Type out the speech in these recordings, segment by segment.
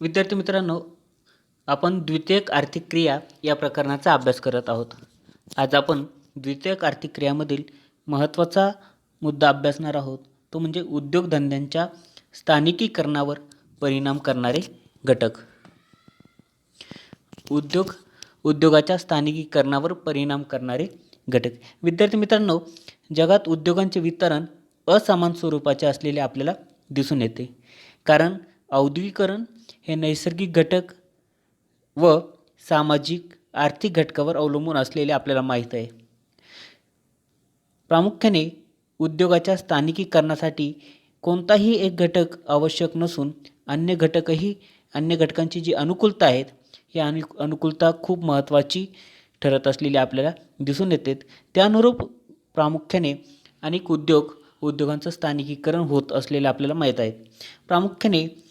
विद्यार्थी मित्रांनो आपण द्वितीयक आर्थिक क्रिया या प्रकरणाचा अभ्यास करत आहोत. आज आपण द्वितीयक आर्थिक क्रियामधील महत्त्वाचा मुद्दा अभ्यासणार आहोत. तो म्हणजे उद्योगधंद्यांच्या स्थानिकीकरणावर परिणाम करणारे घटक. उद्योग उद्योगाच्या स्थानिकीकरणावर परिणाम करणारे घटक. विद्यार्थी मित्रांनो जगात उद्योगांचे वितरण असमान स्वरूपाचे असलेले आपल्याला दिसून येते. कारण औद्योगिकरण हे नैसर्गिक घटक व सामाजिक आर्थिक घटकावर अवलंबून असलेले आपल्याला माहीत आहे. प्रामुख्याने उद्योगाच्या स्थानिकीकरणासाठी कोणताही एक घटक आवश्यक नसून अन्य घटकही अन्य घटकांची जी अनुकूलता आहेत ही अनु अनुकूलता खूप महत्त्वाची ठरत असलेली आपल्याला दिसून येते. त्यानुरूप प्रामुख्याने अनेक उद्योग उद्योगांचं स्थानिकीकरण होत असलेलं आपल्याला माहीत आहे. प्रामुख्याने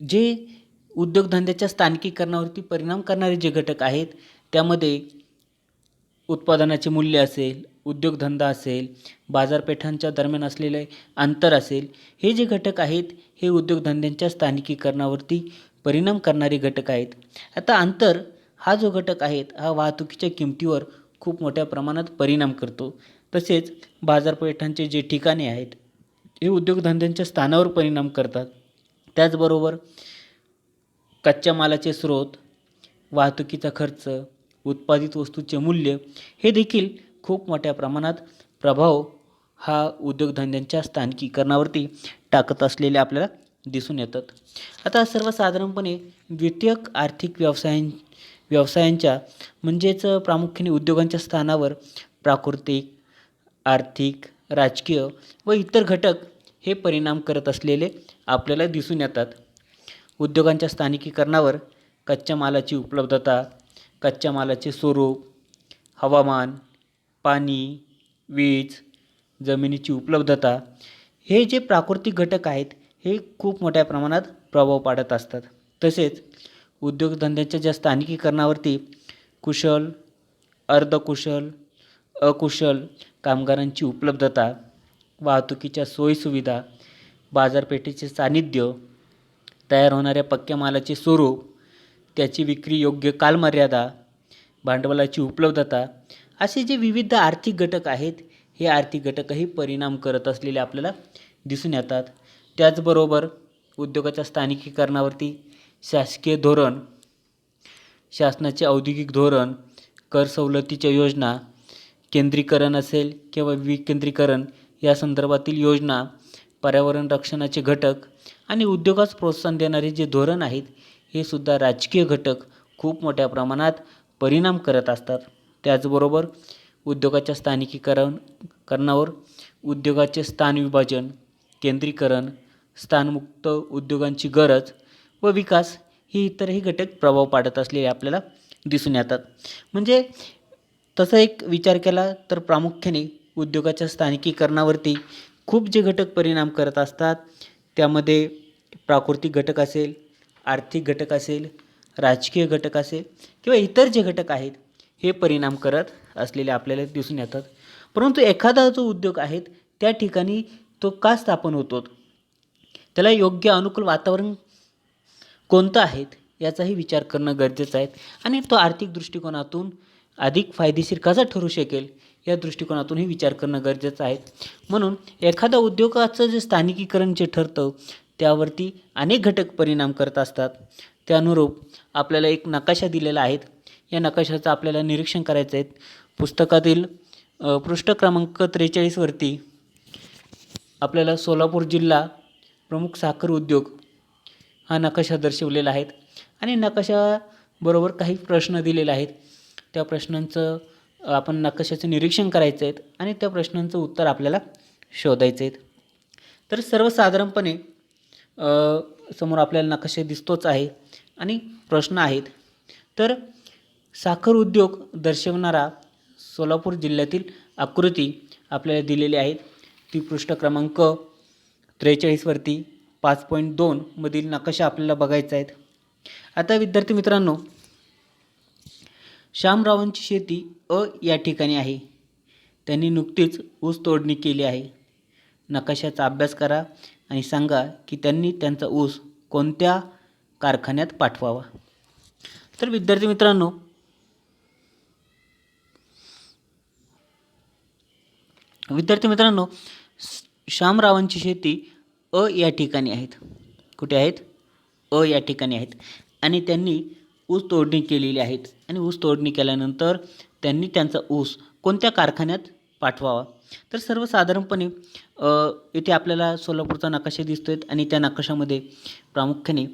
जे उद्योगधंद्याच्या स्थानिकीकरणावरती परिणाम करणारे जे घटक आहेत त्यामध्ये उत्पादनाचे मूल्य असेल उद्योगधंदा असेल बाजारपेठांच्या दरम्यान असलेले अंतर असेल हे जे घटक आहेत हे उद्योगधंद्यांच्या स्थानिकीकरणावरती परिणाम करणारे घटक आहेत. आता अंतर हा जो घटक आहेत हा वाहतुकीच्या किमतीवर खूप मोठ्या प्रमाणात परिणाम करतो. तसेच बाजारपेठांचे जे ठिकाणे आहेत हे उद्योगधंद्यांच्या स्थानावर परिणाम करतात. त्याचबरोबर कच्च्या मालाचे स्रोत वाहतुकीचा खर्च उत्पादित वस्तूचे मूल्य हे देखील खूप मोठ्या प्रमाणात प्रभाव हा उद्योगधंद्यांच्या स्थानिकीकरणावरती टाकत असलेले आपल्याला दिसून येतात. आता सर्वसाधारणपणे द्वितीयक आर्थिक व्यवसायां व्यवसायांच्या म्हणजेच प्रामुख्याने उद्योगांच्या स्थानावर प्राकृतिक आर्थिक राजकीय व इतर घटक हे परिणाम करत असलेले आपल्याला दिसून येतात. उद्योगांच्या स्थानिकीकरणावर कच्च्या मालाची उपलब्धता कच्च्या मालाचे स्वरूप हवामान पाणी वीज जमिनीची उपलब्धता हे जे प्राकृतिक घटक आहेत हे खूप मोठ्या प्रमाणात प्रभाव पाडत असतात. तसेच उद्योगधंद्याच्या ज्या स्थानिकीकरणावरती कुशल अर्धकुशल अकुशल कामगारांची उपलब्धता वाहतुकीच्या सोयीसुविधा बाजारपेठेचे सान्निध्य तयार होणाऱ्या पक्क्या मालाचे स्वरूप त्याची विक्री योग्य कालमर्यादा भांडवलाची उपलब्धता असे जे विविध आर्थिक घटक आहेत हे आर्थिक घटकही परिणाम करत असलेले आपल्याला दिसून येतात. त्याचबरोबर उद्योगाच्या स्थानिकीकरणावरती शासकीय धोरण शासनाचे औद्योगिक धोरण कर सवलतीच्या योजना केंद्रीकरण असेल किंवा विकेंद्रीकरण या संदर्भातील योजना पर्यावरण रक्षणाचे घटक आणि उद्योगास प्रोत्साहन देणारे जे धोरण आहेत हे सुद्धा राजकीय घटक खूप मोठ्या प्रमाणात परिणाम करत असतात. त्याचबरोबर उद्योगाच्या स्थानिकीकरण करणावर उद्योगाचे स्थान विभाजन केंद्रीकरण स्थानमुक्त उद्योगांची गरज व विकास ही इतरही घटक प्रभाव पाडत असलेले आपल्याला दिसून येतात. म्हणजे तसा एक विचार केला तर प्रामुख्याने उद्योगाच्या स्थानिकीकरणावरती खूप जे घटक परिणाम करत असतात त्यामध्ये प्राकृतिक घटक असेल आर्थिक घटक असेल राजकीय घटक असेल किंवा इतर जे घटक आहेत हे परिणाम करत असलेले आपल्याला दिसून येतात. परंतु एखादा जो उद्योग आहेत त्या ठिकाणी तो का स्थापन होतो? त्याला योग्य अनुकूल वातावरण कोणतं आहेत याचाही विचार करणं गरजेचं आहे आणि तो आर्थिक दृष्टिकोनातून अधिक फायदेशीर कसा ठरू शकेल या दृष्टिकोनातूनही विचार करणं गरजेचं आहे. म्हणून एखाद्या उद्योगाचं जे स्थानिकीकरण जे ठरतं त्यावरती अनेक घटक परिणाम करत असतात. त्यानुरूप आपल्याला एक नकाशा दिलेला आहेत या नकाशाचं आपल्याला निरीक्षण करायचं आहे. पुस्तकातील पृष्ठ क्रमांक त्रेचाळीसवरती आपल्याला सोलापूर जिल्हा प्रमुख साखर उद्योग हा नकाशा दर्शवलेला आहे. आणि नकाशाबरोबर काही प्रश्न दिलेले आहेत. त्या प्रश्नांचं आपण नकाशाचं निरीक्षण करायचं आहेत आणि त्या प्रश्नांचं उत्तर आपल्याला शोधायचं आहेत. तर सर्वसाधारणपणे समोर आपल्याला नकाशा दिसतोच आहे आणि प्रश्न आहेत. तर साखर उद्योग दर्शवणारा सोलापूर जिल्ह्यातील आकृती आपल्याला दिलेली आहेत. ती पृष्ठ क्रमांक त्रेचाळीसवरती पाच पॉईंट दोनमधील नकाशा आपल्याला बघायचा आहेत. आता विद्यार्थी मित्रांनो श्यामरावांची शेती अ या ठिकाणी आहे. त्यांनी नुकतीच ऊस तोडणी केली आहे. नकाशाचा अभ्यास करा आणि सांगा की त्यांनी त्यांचा ऊस कोणत्या कारखान्यात पाठवावा. तर विद्यार्थी मित्रांनो विद्यार्थी मित्रांनो श्यामरावांची शेती अ या ठिकाणी आहेत. कुठे आहेत? अ या ठिकाणी आहेत. आणि त्यांनी ऊस तोडणी केलेली आहेत आणि ऊस तोडणी केल्यानंतर त्यांनी त्यांचा ऊस कोणत्या कारखान्यात पाठवावा? तर सर्वसाधारणपणे इथे आपल्याला सोलापूरचा नकाशा दिसतो आहे आणि त्या नकाशामध्ये प्रामुख्याने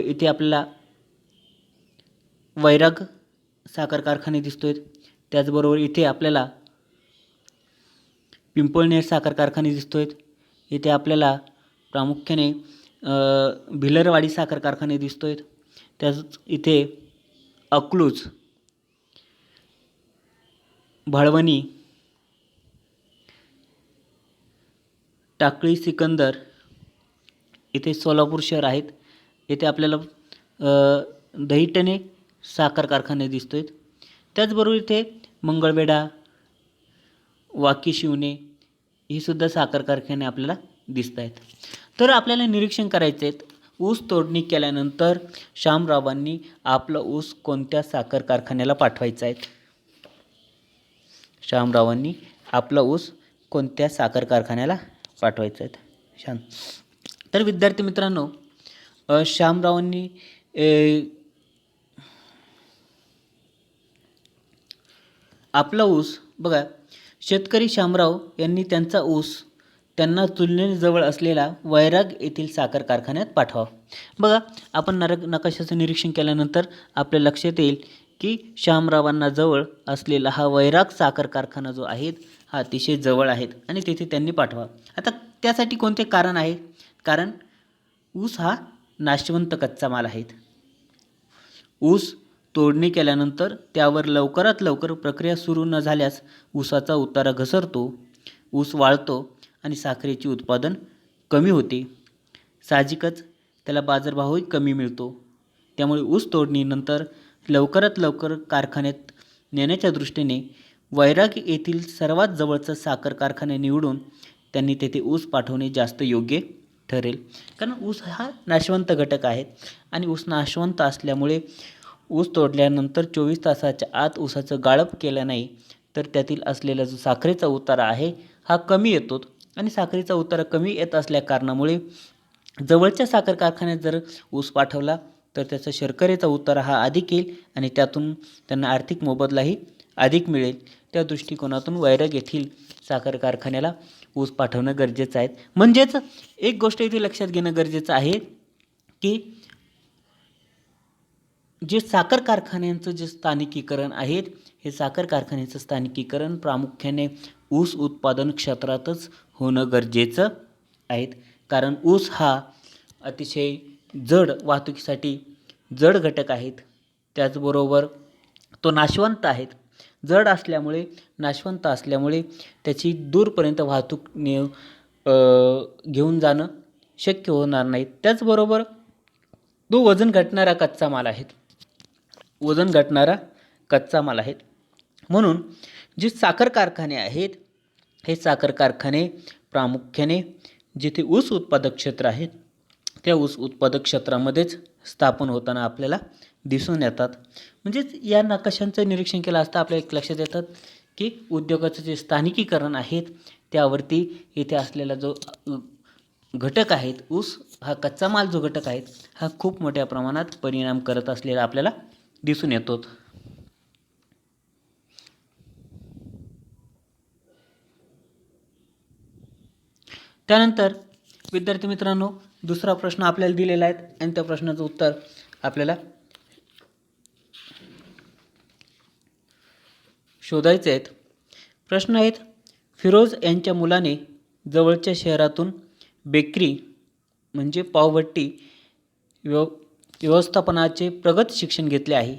इथे आपल्याला वैराग साखर कारखाने दिसतो आहेत त्याचबरोबर इथे आपल्याला पिंपळनेर साखर कारखाने दिसतो आहेत इथे आपल्याला प्रामुख्याने भिलरवाडी साखर कारखाने दिसतो आहेत त्याच इथे अकलूज भाळवणी टाकळी सिकंदर इथे सोलापूर शहर आहेत. येथे आपल्याला दहीटणे साखर कारखाने दिसतो आहेत त्याचबरोबर इथे मंगळवेढा वाकी शिवणे ही सुद्धा साखर कारखाने आपल्याला दिसत आहेत तर आपल्याला निरीक्षण करायचे आहेत ऊस तोडणी केल्यानंतर श्यामरावांनी आपला ऊस कोणत्या साखर कारखान्याला पाठवायचा आहे? श्यामरावांनी आपला ऊस कोणत्या साखर कारखान्याला पाठवायचा आहे? शाम. तर विद्यार्थी मित्रांनो श्यामरावांनी आपला ऊस बघा शेतकरी श्यामराव यांनी त्यांचा ऊस त्यांना तुलनेने जवळ असलेला वैराग येथील साखर कारखान्यात पाठवा. बघा आपण नरक नकाशाचं निरीक्षण केल्यानंतर आपल्या लक्षात येईल की श्यामरावांना जवळ असलेला हा वैराग साखर कारखाना जो आहे हा अतिशय जवळ आहेत आणि तेथे त्यांनी पाठवा. आता त्यासाठी कोणते कारण आहे? कारण ऊस हा नाशवंत कच्चा माल आहे. ऊस तोडणी केल्यानंतर त्यावर लवकरात लवकर प्रक्रिया सुरू न झाल्यास ऊसाचा उतारा घसरतो ऊस वाळतो आणि साखरेचे उत्पादन कमी होते. साहजिकच त्याला बाजारभावही कमी मिळतो. त्यामुळे ऊस तोडणीनंतर लवकरात लवकर कारखान्यात नेण्याच्या दृष्टीने वैराग येथील सर्वात जवळचा साखर कारखाना निवडून त्यांनी तेथे ऊस पाठवणे जास्त योग्य ठरेल. कारण ऊस हा नाशवंत घटक आहे आणि ऊस नाशवंत असल्यामुळे ऊस तोडल्यानंतर चोवीस तासाच्या आत ऊसाचं गाळप केलं नाही तर त्यातील असलेला जो साखरेचा उतारा आहे हा कमी येतो. आणि साखरेचा उतारा कमी येत असल्या कारणामुळे जवळच्या साखर कारखान्यात जर ऊस पाठवला तर त्याचा शर्करेचा उतारा हा अधिक येईल आणि त्यातून त्यांना आर्थिक मोबदलाही अधिक मिळेल. त्या दृष्टिकोनातून वैराग येथील साखर कारखान्याला ऊस पाठवणं गरजेचं आहे. म्हणजेच एक गोष्ट इथे लक्षात घेणं गरजेचं आहे की जे साखर कारखान्यांचं जे स्थानिकीकरण आहेत हे साखर कारखान्याचं स्थानिकीकरण प्रामुख्याने ऊस उत्पादन क्षेत्रातच होणं गरजेचं आहेत. कारण ऊस हा अतिशय जड वाहतुकीसाठी जड घटक आहेत. त्याचबरोबर तो नाशवंत आहेत. जड असल्यामुळे नाशवंत असल्यामुळे त्याची दूरपर्यंत वाहतूक ने घेऊन जाणं शक्य होणार नाही. त्याचबरोबर तो वजन घटणारा कच्चा माल आहे वजन घटणारा कच्चा माल आहे म्हणून जे साखर कारखाने आहेत हे साखर कारखाने प्रामुख्याने जिथे ऊस उत्पादक क्षेत्र आहेत त्या ऊस उत्पादक क्षेत्रामध्येच स्थापन होताना आपल्याला दिसून येतात. म्हणजेच या नकाशांचं निरीक्षण केलं असता आपल्या एक लक्षात येतात की उद्योगाचं जे स्थानिकीकरण आहेत त्यावरती इथे असलेला जो घटक आहेत ऊस हा कच्चा माल जो घटक आहे हा खूप मोठ्या प्रमाणात परिणाम करत असलेला आपल्याला दिसून येतो. त्यानंतर विद्यार्थी मित्रांनो दुसरा प्रश्न आपल्याला दिलेला आहे आणि त्या प्रश्नाचं उत्तर आपल्याला शोधायचे आहेत. प्रश्न आहेत फिरोज यांच्या मुलाने जवळच्या शहरातून बेकरी म्हणजे पावभट्टी व्यव व्यवस्थापनाचे प्रगत शिक्षण घेतले आहे.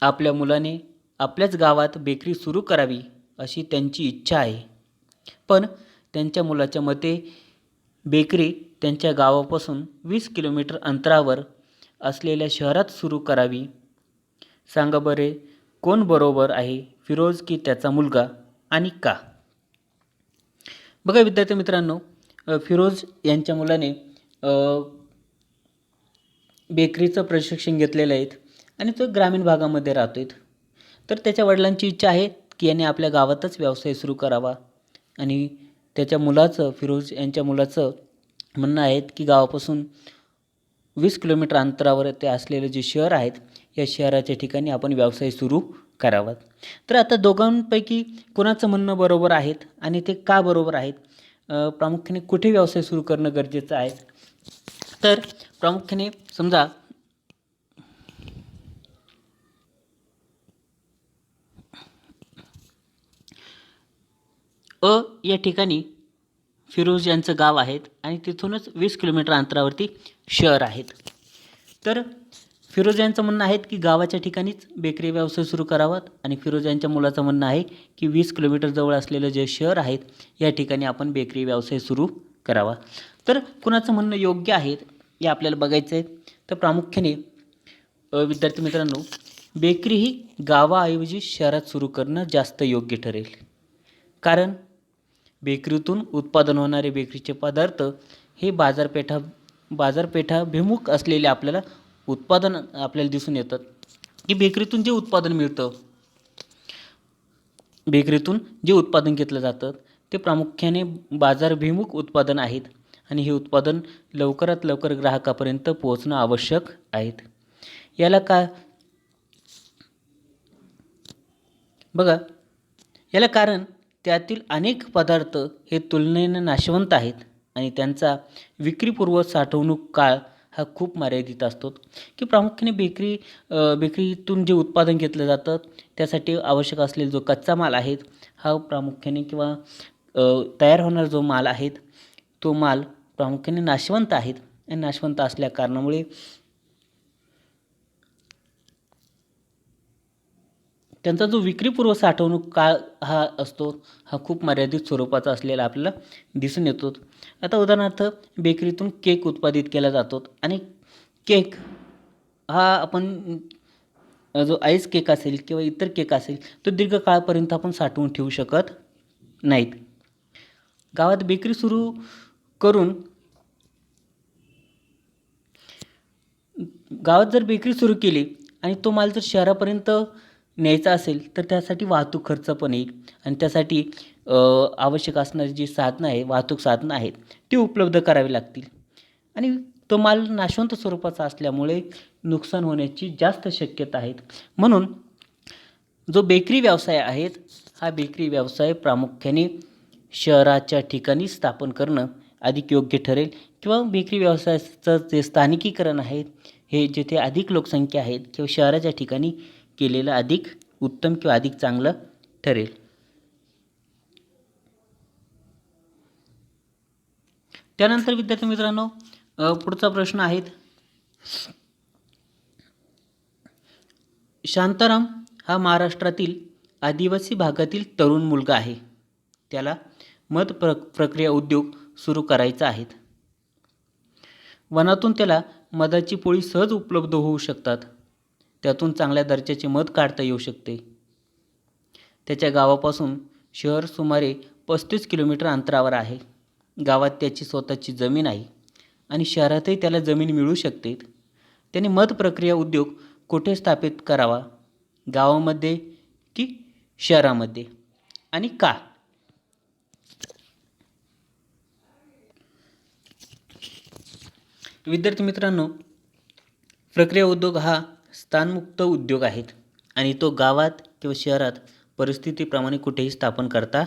आपल्या मुलाने आपल्याच गावात बेकरी सुरू करावी अशी त्यांची इच्छा आहे. पण त्यांच्या मुलाच्या मते बेकरी त्यांच्या गावापासून वीस किलोमीटर अंतरावर असलेल्या शहरात सुरू करावी. सांगा बरे कोण बरोबर आहे फिरोज की त्याचा मुलगा आणि का? बघा विद्यार्थी मित्रांनो फिरोज यांच्या मुलाने बेकरीचं प्रशिक्षण घेतलेलं आहे आणि तो ग्रामीण भागामध्ये राहतो आहेत तर त्याच्या वडिलांची इच्छा आहे की याने आपल्या गावातच व्यवसाय सुरू करावा आणि त्याच्या मुलाचं फिरोज यांच्या मुलाचं म्हणणं आहे की गावापासून वीस किलोमीटर अंतरावर ते असलेलं जे शहर आहेत या शहराच्या ठिकाणी आपण व्यवसाय सुरू करावा. तर आता दोघांपैकी कोणाचं म्हणणं बरोबर आहेत आणि ते का बरोबर आहेत? प्रामुख्याने कुठे व्यवसाय सुरू करणं गरजेचं आहे? तर प्रामुख्याने समजा अ या ठिकाणी फिरोज यांचं गाव आहेत आणि तिथूनच वीस किलोमीटर अंतरावरती शहर आहेत. तर फिरोज यांचं म्हणणं आहे की गावाच्या ठिकाणीच बेकरी व्यवसाय सुरू करावा आणि फिरोज यांच्या मुलाचं म्हणणं आहे की वीस किलोमीटर जवळ असलेलं जे शहर आहेत या ठिकाणी आपण बेकरी व्यवसाय सुरू करावा. तर कुणाचं म्हणणं योग्य आहे हे आपल्याला बघायचं आहे तर प्रामुख्याने विद्यार्थी मित्रांनो बेकरी ही गावाऐवजी शहरात सुरू करणं जास्त योग्य ठरेल. कारण बेकरीतून उत्पादन होणारे बेकरीचे पदार्थ हे बाजारपेठा बाजारपेठाभिमुख असलेले आपल्याला उत्पादन आपल्याला दिसून येतात. की बेकरीतून जे उत्पादन मिळतं बेकरीतून जे उत्पादन घेतलं जातं ते प्रामुख्याने बाजारभिमुख उत्पादन आहेत आणि हे उत्पादन लवकरात लवकर ग्राहकापर्यंत पोहोचणं आवश्यक आहेत. याला का बघा याला कारण त्यातील अनेक पदार्थ हे तुलनेने नाशवंत आहेत आणि त्यांचा विक्रीपूर्व साठवणूक काळ हा खूप मर्यादित असतो. की प्रामुख्याने बेकरी बेकरीतून जे उत्पादन घेतलं जातं त्यासाठी आवश्यक असलेला जो कच्चा माल आहे हा प्रामुख्याने किंवा तयार होणारा जो माल आहे तो माल प्रामुख्याने नाशवंत आहेत आणि नाशवंत असल्या कारणामुळे त्यांचा जो विक्रीपूर्व साठवणूक काळ हा असतो हा खूप मर्यादित स्वरूपाचा असलेला आपल्याला दिसून येतो. आता उदाहरणार्थ बेकरीतून केक उत्पादित केला जातो आणि केक हा आपण जो आईस केक असेल किंवा इतर केक असेल तो दीर्घकाळापर्यंत आपण साठवून ठेवू शकत नाहीत. गावात बेकरी सुरू करून गावात जर बेकरी सुरू केली आणि तो माल जर शहरापर्यंत न्यायचा असेल तर त्यासाठी वाहतूक खर्च पण येईल. आणि त्यासाठी आवश्यक असणारी जी साधनं आहे वाहतूक साधनं आहेत ती उपलब्ध करावी लागतील. आणि तो माल नाशवंत स्वरूपाचा असल्यामुळे नुकसान होण्याची जास्त शक्यता आहेत. म्हणून जो बेकरी व्यवसाय आहे हा बेकरी व्यवसाय प्रामुख्याने शहराच्या ठिकाणी स्थापन करणं अधिक योग्य ठरेल. किंवा बेकरी व्यवसायाचं जे स्थानिकीकरण आहे हे जेथे अधिक लोकसंख्या आहेत किंवा शहराच्या ठिकाणी केलेलं अधिक उत्तम किंवा अधिक चांगलं ठरेल. त्यानंतर विद्यार्थी मित्रांनो पुढचा प्रश्न आहेत शांताराम हा महाराष्ट्रातील आदिवासी भागातील तरुण मुलगा आहे. त्याला मध प्र प्रक्रिया उद्योग सुरू करायचा आहेत वनातून त्याला मधाची पोळी सहज उपलब्ध होऊ शकतात. त्यातून चांगल्या दर्जाचे मध काढता येऊ शकते. त्याच्या गावापासून शहर सुमारे पस्तीस किलोमीटर अंतरावर आहे. गावात त्याची स्वतःची जमीन आहे आणि शहरातही त्याला जमीन मिळू शकते. त्याने मध प्रक्रिया उद्योग कुठे स्थापित करावा? गावामध्ये की शहरामध्ये? आणि का? विद्यार्थी मित्रांनो प्रक्रिया उद्योग हा स्थानमुक्त उद्योग आहेत आणि तो गावात किंवा शहरात परिस्थितीप्रमाणे कुठेही स्थापन करता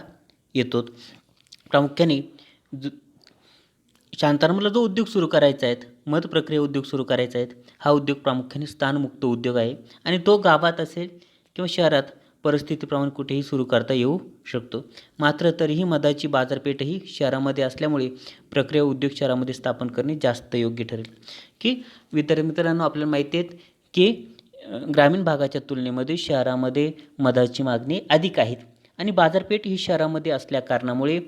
येतो. प्रामुख्याने ज शांतारामला जो उद्योग सुरू करायचा आहे मध प्रक्रिया उद्योग सुरू करायचा आहे हा उद्योग प्रामुख्याने स्थानमुक्त उद्योग आहे आणि तो गावात असेल किंवा शहरात परिस्थितीप्रमाणे कुठेही सुरू करता येऊ शकतो. मात्र तरीही मधाची बाजारपेठही शहरामध्ये असल्यामुळे प्रक्रिया उद्योग शहरामध्ये स्थापन करणे जास्त योग्य ठरेल. की विद्यार्थी मित्रांनो आपल्याला माहिती आहेत की ग्रामीण भागाच्या तुलनेमध्ये शहरामध्ये मधाची मागणी अधिक आहेत आणि बाजारपेठ ही शहरामध्ये असल्या कारणामुळे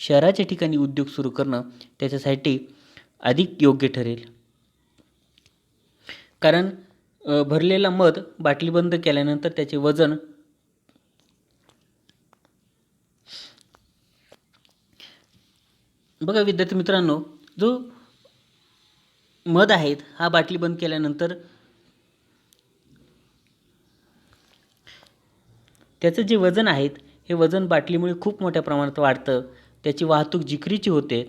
शहराच्या ठिकाणी उद्योग सुरू करणं त्याच्यासाठी अधिक योग्य ठरेल. कारण भरलेला मध बाटली बंद केल्यानंतर त्याचे वजन बघा विद्यार्थी मित्रांनो जो मध आहेत हा बाटली बंद केल्यानंतर त्याचं जे वजन आहेत हे वजन बाटलीमुळे खूप मोठ्या प्रमाणात वाढतं. त्याची वाहतूक जिकरीची होते.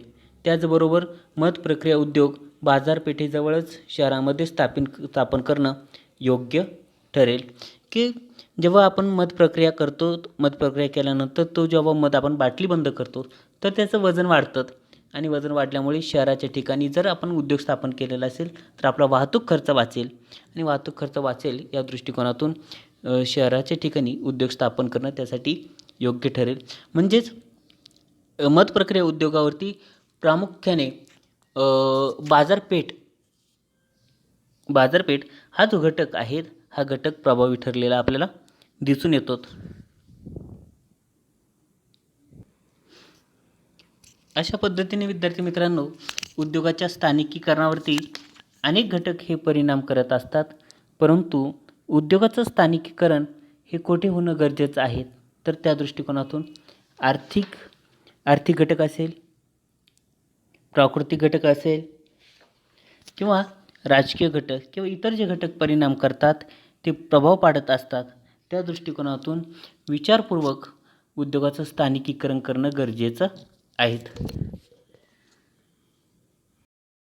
त्याचबरोबर मध प्रक्रिया उद्योग बाजारपेठेजवळच शहरामध्ये स्थापन स्थापन करणं योग्य ठरेल. की जेव्हा आपण मध प्रक्रिया करतो मध प्रक्रिया केल्यानंतर तो जेव्हा मध आपण बाटली बंद करतो तर त्याचं वजन वाढतं. आणि वजन वाढल्यामुळे शहराच्या ठिकाणी जर आपण उद्योग स्थापन केलेला असेल तर आपला वाहतूक खर्च वाचेल. आणि वाहतूक खर्च वाचेल या दृष्टिकोनातून शहराच्या ठिकाणी उद्योग स्थापन करणं त्यासाठी योग्य ठरेल. म्हणजेच अ, मध प्रक्रिया उद्योगावरती प्रामुख्याने बाजारपेठ बाजारपेठ हा जो घटक आहे हा घटक प्रभावी ठरलेला आपल्याला दिसून येतो. अशा पद्धतीने विद्यार्थी मित्रांनो उद्योगाच्या स्थानिकीकरणावरती अनेक घटक हे परिणाम करत असतात. परंतु उद्योगाचं स्थानिकीकरण हे कोठे होणं गरजेचं आहे? तर त्या दृष्टिकोनातून आर्थिक आर्थिक घटक असेल प्राकृतिक घटक असेल किंवा राजकीय घटक किंवा इतर जे घटक परिणाम करतात ते प्रभाव पाडत असतात त्या दृष्टिकोनातून विचारपूर्वक उद्योगाचं स्थानिकीकरण करणं गरजेचं आहेत